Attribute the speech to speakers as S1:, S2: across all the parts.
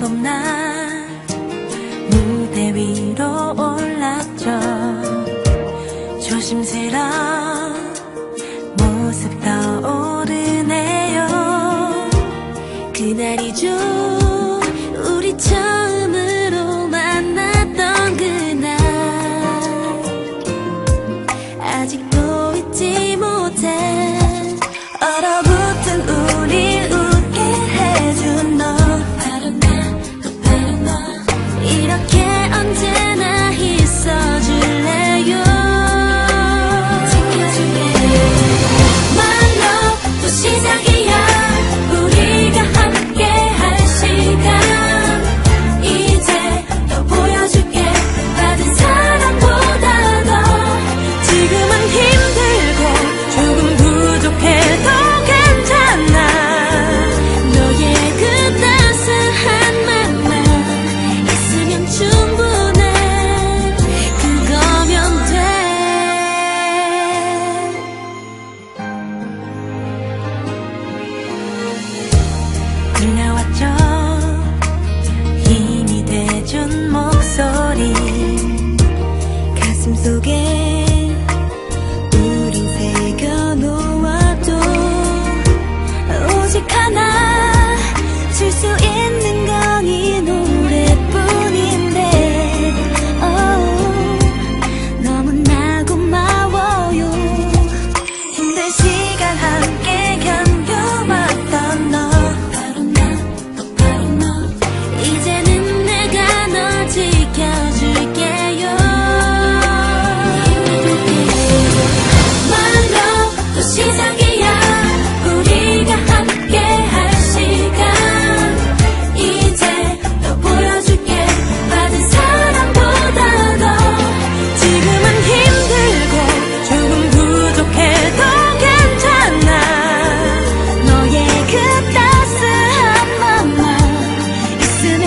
S1: 방법 무대 위로 올랐죠. 조심스러운 모습 떠오르네요. 그날이죠 우리 처음으로 만났던 그날. 아직도 かな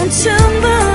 S1: into the